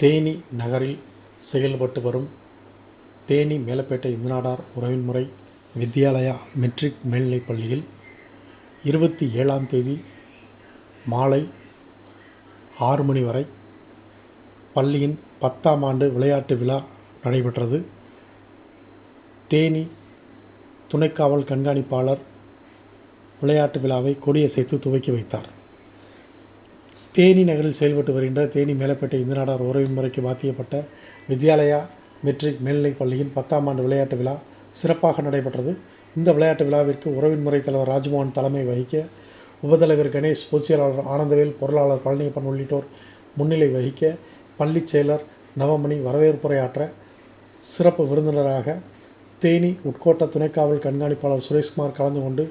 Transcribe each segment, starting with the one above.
தேனி நகரில் செயல்பட்டு வரும் தேனி மேலப்பேட்டை இந்துநாடார் உறவின்முறை வித்யாலயா மெட்ரிக் மேல்நிலைப் பள்ளியில் இருபத்தி ஏழாம் தேதி மாலை ஆறு மணி வரை பள்ளியின் பத்தாம் ஆண்டு விளையாட்டு விழா நடைபெற்றது. தேனி துணைக்காவல் கண்காணிப்பாளர் விளையாட்டு விழாவை கொடியசைத்து துவக்கி வைத்தார். தேனி நகரில் செயல்பட்டு வருகின்ற தேனி மேலப்பேட்டை இந்து நாடார் உறவின் முறைக்கு வாத்தியப்பட்ட வித்யாலயா மெட்ரிக் மேல்நிலைப் பள்ளியின் பத்தாம் ஆண்டு விளையாட்டு விழா சிறப்பாக நடைபெற்றது. இந்த விளையாட்டு விழாவிற்கு உறவின் முறை தலைவர் ராஜ்மோகன் தலைமை வகிக்க உபதலைவர் கணேஷ் பொதுச்செயலாளர் ஆனந்தவேல் பொருளாளர் பழனியப்பன் உள்ளிட்டோர் முன்னிலை வகிக்க பள்ளிச் செயலர் நவமணி வரவேற்புரையாற்ற சிறப்பு விருந்தினராக தேனி உட்கோட்ட துணைக்காவல் கண்காணிப்பாளர் சுரேஷ்குமார் கலந்து கொண்டு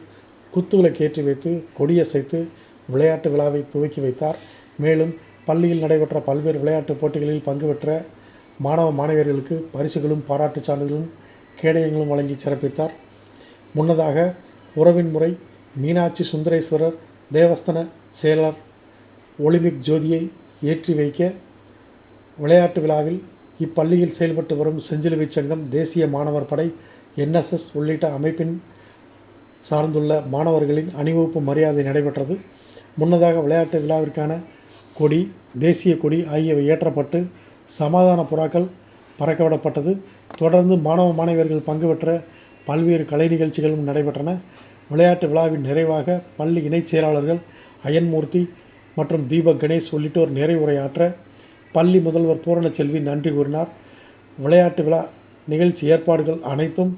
குத்துவிளக்கு ஏற்றி வைத்து கொடியசைத்து விளையாட்டு விழாவை துவக்கி வைத்தார். மேலும் பள்ளியில் நடைபெற்ற பல்வேறு விளையாட்டுப் போட்டிகளில் பங்கு பெற்ற மாணவ மாணவியர்களுக்கு பரிசுகளும் பாராட்டுச் சான்றிதழும் கேடயங்களும் வழங்கி சிறப்பித்தார். முன்னதாக உறவின் முறை மீனாட்சி சுந்தரேஸ்வரர் தேவஸ்தன செயலர் ஒலிம்பிக் ஜோதியை ஏற்றி வைக்க விளையாட்டு விழாவில் இப்பள்ளியில் செயல்பட்டு வரும் செஞ்சிலுவை சங்கம் தேசிய மாணவர் படை என்எஸ்எஸ் உள்ளிட்ட அமைப்பின் சார்ந்துள்ள மாணவர்களின் அணிவகுப்பு மரியாதை நடைபெற்றது. முன்னதாக விளையாட்டு விழாவிற்கான கொடி தேசிய கொடி ஆகியவை ஏற்றப்பட்டு சமாதான புறாக்கள் பறக்கவிடப்பட்டது. தொடர்ந்து மாணவ மாணவியர்கள் பங்கு பெற்ற பல்வேறு கலை நிகழ்ச்சிகளும் நடைபெற்றன. விளையாட்டு விழாவின் நிறைவாக பள்ளி இணைச் செயலாளர்கள் அயன்மூர்த்தி மற்றும் தீபக் கணேஷ் உள்ளிட்டோர் நிறைவுரையாற்ற பள்ளி முதல்வர் பூரணச்செல்வி நன்றி கூறினார். விளையாட்டு விழா நிகழ்ச்சி ஏற்பாடுகள் அனைத்தும்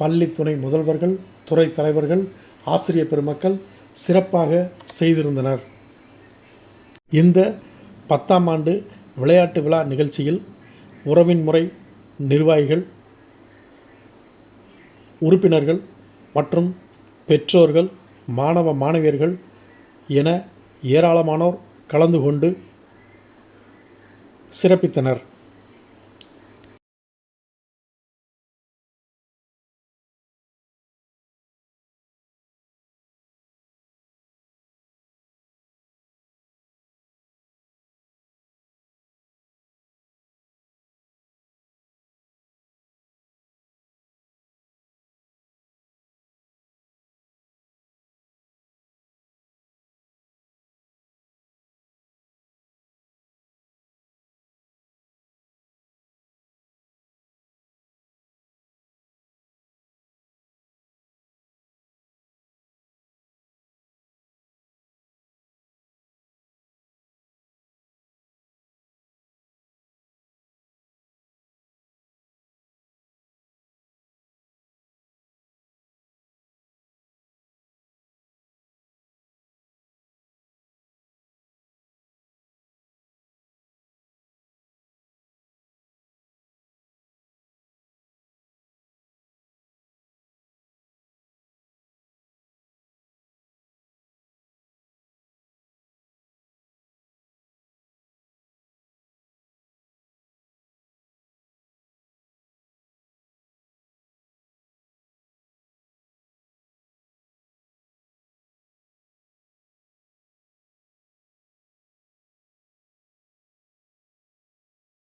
பள்ளி துணை முதல்வர்கள் துறை தலைவர்கள் ஆசிரியர் பெருமக்கள் சிறப்பாக செய்திருந்தனர். இந்த பத்தாம் ஆண்டு விளையாட்டு விழா நிகழ்ச்சியில் உறவின் முறை நிர்வாகிகள் உறுப்பினர்கள் மற்றும் பெற்றோர்கள் மாணவ மாணவியர்கள் என ஏராளமானோர் கலந்து கொண்டு சிறப்பித்தனர்.